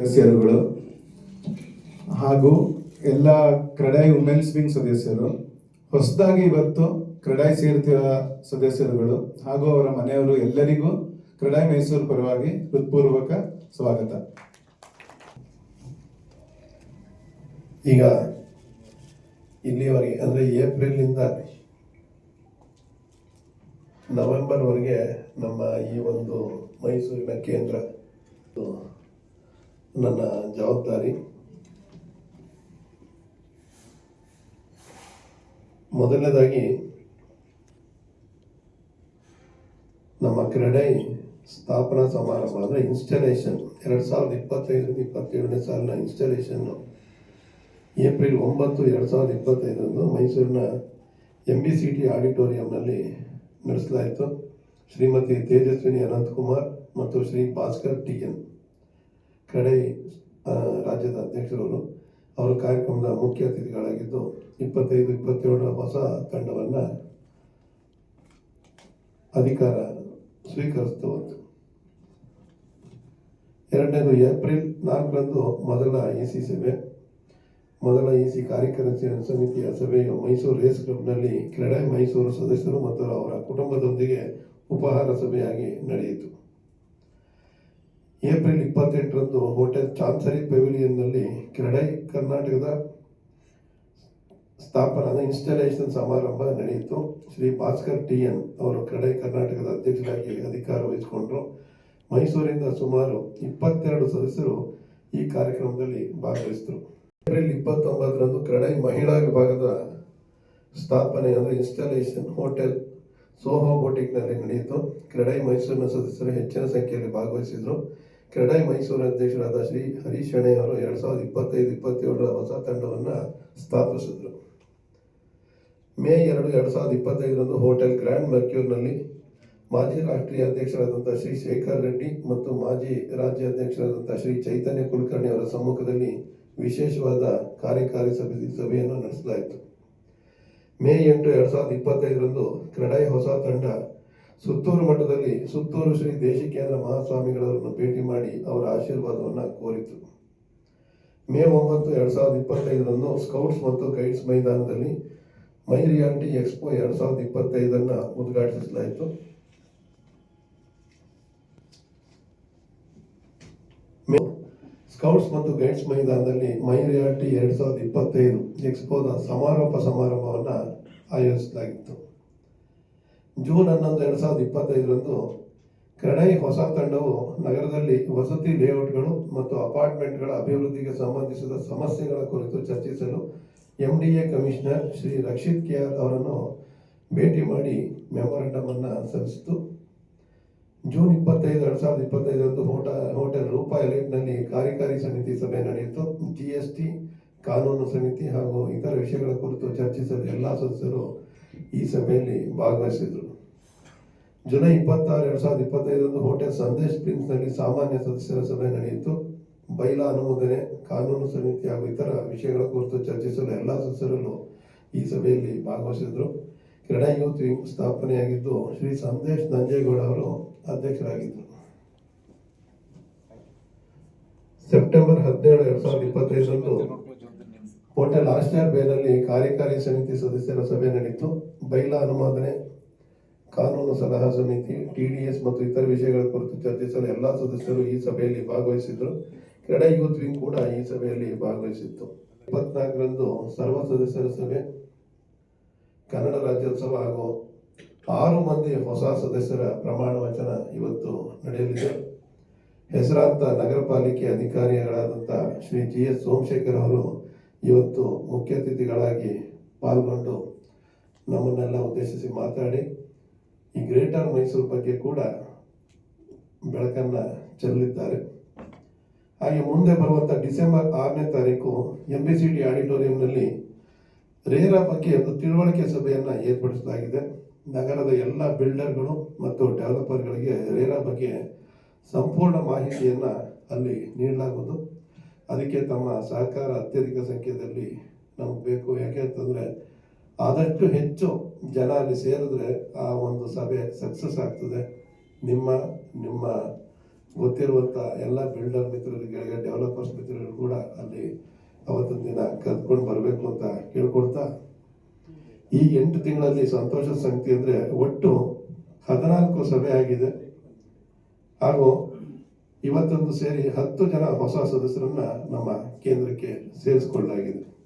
ಸದಸ್ಯರುಗಳು ಹಾಗೂ ಎಲ್ಲ ಕ್ರೆಡಾಯ್ ವುಮೆನ್ಸ್ ವಿಂಗ್ ಸದಸ್ಯರು, ಹೊಸದಾಗಿ ಇವತ್ತು ಕ್ರೆಡಾಯ್ ಸೇರ್ತಿರುವ ಸದಸ್ಯರುಗಳು ಹಾಗೂ ಅವರ ಮನೆಯವರು ಎಲ್ಲರಿಗೂ ಕ್ರೆಡಾಯ್ ಮೈಸೂರು ಪರವಾಗಿ ಹೃತ್ಪೂರ್ವಕ ಸ್ವಾಗತ. ಈಗ ಇಲ್ಲಿವರೆಗೆ ಅಂದರೆ ಏಪ್ರಿಲ್ನಿಂದ ನವೆಂಬರ್ವರೆಗೆ ನಮ್ಮ ಈ ಒಂದು ಮೈಸೂರಿನ ಕೇಂದ್ರ ನನ್ನ ಜವಾಬ್ದಾರಿ. ಮೊದಲನೇದಾಗಿ, ನಮ್ಮ ಕ್ರೀಡೆ ಸ್ಥಾಪನಾ ಸಮಾರಂಭ ಅಂದರೆ ಇನ್ಸ್ಟಾಲೇಷನ್ ಎರಡು ಸಾವಿರದ ಇಪ್ಪತ್ತೈದರಿಂದ ಇಪ್ಪತ್ತೇಳನೇ ಸಾಲಿನ ಇನ್ಸ್ಟಾಲೇಷನ್ನು ಏಪ್ರಿಲ್ ಒಂಬತ್ತು ಎರಡು ಸಾವಿರದ ಇಪ್ಪತ್ತೈದರಂದು ಮೈಸೂರಿನ ಎಂ ಬಿ ಸಿ ಟಿ ಆಡಿಟೋರಿಯಂನಲ್ಲಿ ನಡೆಸಲಾಯಿತು. ಶ್ರೀಮತಿ ತೇಜಸ್ವಿನಿ ಅನಂತಕುಮಾರ್ ಮತ್ತು ಶ್ರೀ ಭಾಸ್ಕರ್ ಟಿ ಎನ್. ಕಡೆ ರಾಜ್ಯದ ಅಧ್ಯಕ್ಷರವರು, ಅವರು ಕಾರ್ಯಕ್ರಮದ ಮುಖ್ಯ ಅತಿಥಿಗಳಾಗಿದ್ದು, ಇಪ್ಪತ್ತೈದು, ಇಪ್ಪತ್ತೇಳರ ಹೊಸ ತಂಡವನ್ನು ಅಧಿಕಾರ ಸ್ವೀಕರಿಸ್ತು ಬಂತು ಎರಡನೇದು ಏಪ್ರಿಲ್ ನಾಲ್ಕರಂದು ಮೊದಲ ಇ ಸಿ ಸಭೆ. ಮೊದಲ ಇ ಸಿ ಕಾರ್ಯಕಾರಿ ಸಮಿತಿಯ ಸಭೆಯು ಮೈಸೂರು ರೇಸ್ ಕ್ಲಬ್ನಲ್ಲಿ ಕ್ರೀಡೆ ಮೈಸೂರು ಸದಸ್ಯರು ಮತ್ತು ಅವರ ಕುಟುಂಬದೊಂದಿಗೆ ಉಪಹಾರ ಸಭೆಯಾಗಿ ನಡೆಯಿತು. ಏಪ್ರಿಲ್ ಇಪ್ಪತ್ತೆಂಟರಂದು ಹೋಟೆಲ್ ಚಾನ್ಸರಿ ಪೆವಿಲಿಯನ್ನಲ್ಲಿ ಕ್ರೀಡೈ ಕರ್ನಾಟಕದ ಸ್ಥಾಪನಾದ ಇನ್ಸ್ಟಾಲೇಷನ್ ಸಮಾರಂಭ ನಡೆಯಿತು. ಶ್ರೀ ಭಾಸ್ಕರ್ ಟಿ ಎನ್ ಅವರು ಕ್ರೀಡೈ ಕರ್ನಾಟಕದ ಅಧ್ಯಕ್ಷರಾಗಿ ಅಧಿಕಾರ ವಹಿಸಿಕೊಂಡರು. ಮೈಸೂರಿಂದ ಸುಮಾರು ಇಪ್ಪತ್ತೆರಡು ಸದಸ್ಯರು ಈ ಕಾರ್ಯಕ್ರಮದಲ್ಲಿ ಭಾಗವಹಿಸಿದರು. ಏಪ್ರಿಲ್ ಇಪ್ಪತ್ತೊಂಬತ್ತರಂದು ಕ್ರೀಡೈ ಮಹಿಳಾ ವಿಭಾಗದ ಸ್ಥಾಪನೆ ಅಂದರೆ ಇನ್ಸ್ಟಾಲೇಷನ್ ಹೋಟೆಲ್ ಸೋಹೋ ಬೋಟಿಕ್ನಲ್ಲಿ ನಡೆಯಿತು. ಕ್ರೀಡೈ ಮೈಸೂರಿನ ಸದಸ್ಯರು ಹೆಚ್ಚಿನ ಸಂಖ್ಯೆಯಲ್ಲಿ ಭಾಗವಹಿಸಿದರು. ಕ್ರೀಡೈ ಮೈಸೂರು ಅಧ್ಯಕ್ಷರಾದ ಶ್ರೀ ಹರೀಶ್ ಶೆಣೆ ಅವರು ಎರಡು ಸಾವಿರದ ಇಪ್ಪತ್ತೈದು, ಇಪ್ಪತ್ತೇಳರ ಹೊಸ ತಂಡವನ್ನು ಸ್ಥಾಪಿಸಿದರು. ಮೇ ಎರಡು ಎರಡು ಸಾವಿರದ ಇಪ್ಪತ್ತೈದರಂದು ಹೋಟೆಲ್ ಗ್ರ್ಯಾಂಡ್ ಮರ್ಕ್ಯೂರ್ನಲ್ಲಿ ಮಾಜಿ ರಾಷ್ಟ್ರೀಯ ಅಧ್ಯಕ್ಷರಾದಂಥ ಶ್ರೀ ಶೇಖರ್ ರೆಡ್ಡಿ ಮತ್ತು ಮಾಜಿ ರಾಜ್ಯ ಅಧ್ಯಕ್ಷರಾದಂಥ ಶ್ರೀ ಚೈತನ್ಯ ಕುಲಕರ್ಣಿ ಅವರ ಸಮ್ಮುಖದಲ್ಲಿ ವಿಶೇಷವಾದ ಕಾರ್ಯಕಾರಿ ಸಮಿತಿ ಸಭೆಯನ್ನು ನಡೆಸಲಾಯಿತು. ಮೇ ಎಂಟು, ಎರಡು ಸಾವಿರದ ಇಪ್ಪತ್ತೈದರಂದು ಕ್ರೆಡೈ ಹೊಸ ತಂಡ ಸುತ್ತೂರು ಮಠದಲ್ಲಿ ಸುತ್ತೂರು ಶ್ರೀ ದೇಶಿಕೇಂದ್ರ ಮಹಾಸ್ವಾಮಿಗಳವರನ್ನು ಭೇಟಿ ಮಾಡಿ ಅವರ ಆಶೀರ್ವಾದವನ್ನು ಕೋರಿತು. ಮೇ ಒಂಬತ್ತು ಎರಡು ಸಾವಿರದ ಇಪ್ಪತ್ತೈದರಂದು ಸ್ಕೌಟ್ಸ್ ಮತ್ತು ಗೈಡ್ಸ್ ಮೈದಾನದಲ್ಲಿ ಮೈ ರಿಯಾಲಿಟಿ ಎಕ್ಸ್ಪೋ ಎರಡು ಸಾವಿರದ ಇಪ್ಪತ್ತೈದನ್ನು ಉದ್ಘಾಟಿಸಲಾಯಿತು. ಸ್ಕೌಟ್ಸ್ ಮತ್ತು ಗೈಡ್ಸ್ ಮೈದಾನದಲ್ಲಿ ಮೈ ರಿಯಾಲಿಟಿ ಎರಡು ಸಾವಿರದ ಇಪ್ಪತ್ತೈದು ಎಕ್ಸ್ಪೋದ ಸಮಾರೋಪ ಸಮಾರಂಭವನ್ನು ಆಯೋಜಿಸಲಾಗಿತ್ತು. ಜೂನ್ ಹನ್ನೊಂದು ಎರಡು ಸಾವಿರದ ಇಪ್ಪತ್ತೈದರಂದು ಕ್ರಣೈ ಹೊಸ ತಂಡವು ನಗರದಲ್ಲಿ ವಸತಿ ಲೇಔಟ್ಗಳು ಮತ್ತು ಅಪಾರ್ಟ್ಮೆಂಟ್ಗಳ ಅಭಿವೃದ್ಧಿಗೆ ಸಂಬಂಧಿಸಿದ ಸಮಸ್ಯೆಗಳ ಕುರಿತು ಚರ್ಚಿಸಲು M D A commissioner Shri Rakshith K R ಅವರನ್ನು ಭೇಟಿ ಮಾಡಿ ಮೆಮೊರಂಡಮ್ ಅನ್ನು ಸಲ್ಲಿಸಿತು. ಜೂನ್ ಇಪ್ಪತ್ತೈದು ಎರಡು ಸಾವಿರದ ಇಪ್ಪತ್ತೈದರಂದು ಹೋಟ, ಹೋಟೆಲ್ ರೂಪಾಯಿ ಎಲೈಟ್ನಲ್ಲಿ ಕಾರ್ಯಕಾರಿ ಸಮಿತಿ ಸಭೆ ನಡೆಯಿತು. ಜಿ ಎಸ್ ಟಿ ಕಾನೂನು ಸಮಿತಿ ಹಾಗೂ ಇತರ ವಿಷಯಗಳ ಕುರಿತು ಚರ್ಚಿಸಲು ಎಲ್ಲ ಸದಸ್ಯರು ಈ ಸಭೆಯಲ್ಲಿ ಭಾಗವಹಿಸಿದರು. ಜುಲೈ ಇಪ್ಪತ್ತಾರು ಎರಡು ಸಾವಿರದ ಇಪ್ಪತ್ತೈದರಂದು ಹೋಟೆಲ್ ಸಂದೇಶ್ ಪ್ರಿನ್ಸ್ನಲ್ಲಿ ಸಾಮಾನ್ಯ ಸದಸ್ಯರ ಸಭೆ ನಡೆಯಿತು. ಬೈಲಾ ಅನುಮೋದನೆ ಕಾನೂನು ಸಮಿತಿ ಹಾಗೂ ಇತರ ವಿಷಯಗಳ ಕುರಿತು ಚರ್ಚಿಸಲು ಎಲ್ಲ ಸದಸ್ಯರಲ್ಲೂ ಈ ಸಭೆಯಲ್ಲಿ ಭಾಗವಹಿಸಿದರು. ಕ್ರೀಡಾ ಯೂತ್ ವಿಂಗ್ ಸ್ಥಾಪನೆಯಾಗಿದ್ದು ಶ್ರೀ ಸಂದೇಶ್ ನಂಜೇಗೌಡ ಅವರು ಅಧ್ಯಕ್ಷರಾಗಿದ್ದರು. ಸೆಪ್ಟೆಂಬರ್ ಹದಿನೇಳು ಎರಡು ಸಾವಿರದ ಇಪ್ಪತ್ತೈದರಂದು ಹೋಟೆಲ್ ಆಸ್ಟಾರ್ ಬೇನಲ್ಲಿ ಕಾರ್ಯಕಾರಿ ಸಮಿತಿ ಸದಸ್ಯರ ಸಭೆ ನಡೆಯಿತು. ಬೈಲಾ ಅನುಮೋದನೆ, ಕಾನೂನು ಸಲಹಾ ಸಮಿತಿ ಟಿಡಿಎಸ್ ಮತ್ತು ಇತರ ವಿಷಯಗಳ ಕುರಿತು ಚರ್ಚಿಸಲು ಎಲ್ಲ ಸದಸ್ಯರು ಈ ಸಭೆಯಲ್ಲಿ ಭಾಗವಹಿಸಿದ್ರು ಕ್ರೀಡಾ ಯೂತ್ ವಿಂಗ್ ಕೂಡ ಈ ಸಭೆಯಲ್ಲಿ ಭಾಗವಹಿಸಿತ್ತು. ಇಪ್ಪತ್ನಾಲ್ಕರಂದು ಸರ್ವ ಸದಸ್ಯರ ಸಭೆ, ಕನ್ನಡ ರಾಜ್ಯೋತ್ಸವ ಹಾಗೂ ಆರು ಮಂದಿ ಹೊಸ ಸದಸ್ಯರ ಪ್ರಮಾಣ ವಚನ ಇವತ್ತು ನಡೆಯಲಿದೆ. ಹೆಸರಾಂತ ನಗರ ಪಾಲಿಕೆ ಅಧಿಕಾರಿಗಳಾದಂಥ ಶ್ರೀ ಜಿ ಎಸ್ ಸೋಮಶೇಖರ್ ಅವರು ಇವತ್ತು ಮುಖ್ಯ ಅತಿಥಿಗಳಾಗಿ ಪಾಲ್ಗೊಂಡು ನಮ್ಮನ್ನೆಲ್ಲ ಉದ್ದೇಶಿಸಿ ಮಾತಾಡಿ, ಈ ಗ್ರೇಟರ್ ಮೈಸೂರು ಬಗ್ಗೆ ಕೂಡ ಬೆಳಕನ್ನು ಚೆಲ್ಲಿದ್ದಾರೆ. ಹಾಗೆ ಮುಂದೆ ಬರುವಂಥ ಡಿಸೆಂಬರ್ ಆರನೇ ತಾರೀಕು ಎಂ ಬಿ ಸಿ ಟಿ ಆಡಿಟೋರಿಯಂನಲ್ಲಿ ರೇರಾ ಬಗ್ಗೆ ಒಂದು ತಿಳುವಳಿಕೆ ಸಭೆಯನ್ನು ಏರ್ಪಡಿಸಲಾಗಿದೆ. ನಗರದ ಎಲ್ಲ ಬಿಲ್ಡರ್ಗಳು ಮತ್ತು ಡೆವಲಪರ್ಗಳಿಗೆ ರೇರಾ ಬಗ್ಗೆ ಸಂಪೂರ್ಣ ಮಾಹಿತಿಯನ್ನು ಅಲ್ಲಿ ನೀಡಲಾಗುವುದು. ಅದಕ್ಕೆ ತಮ್ಮ ಸಹಕಾರ ಅತ್ಯಧಿಕ ಸಂಖ್ಯೆಯಲ್ಲಿ ನಮಗೆ ಬೇಕು. ಯಾಕೆ ಅಂತಂದರೆ ಆದಷ್ಟು ಹೆಚ್ಚು ಜನ ಅಲ್ಲಿ ಸೇರಿದ್ರೆ ಆ ಒಂದು ಸಭೆ ಸಕ್ಸಸ್ ಆಗ್ತದೆ. ನಿಮ್ಮ ನಿಮ್ಮ ಗೊತ್ತಿರುವಂಥ ಎಲ್ಲ ಬಿಲ್ಡರ್ ಮಿತ್ರರಿಗೆ ಡೆವಲಪರ್ಸ್ ಮಿತ್ರರು ಕೂಡ ಅಲ್ಲಿ ಅವತ್ತೊಂದು ದಿನ ಕರ್ಕೊಂಡು ಬರಬೇಕು ಅಂತ ಕೇಳ್ಕೊಡ್ತಾ ಈ ಎಂಟು ತಿಂಗಳಲ್ಲಿ ಸಂತೋಷದ ಸಂಗತಿ ಅಂದರೆ ಒಟ್ಟು ಹದಿನಾಲ್ಕು ಸಭೆ ಆಗಿದೆ. ಹಾಗೂ ಇವತ್ತೊಂದು ಸೇರಿ ಹತ್ತು ಜನ ಹೊಸ ಸದಸ್ಯರನ್ನ ನಮ್ಮ ಕೇಂದ್ರಕ್ಕೆ ಸೇರಿಸಿಕೊಳ್ಳಲಾಗಿದೆ.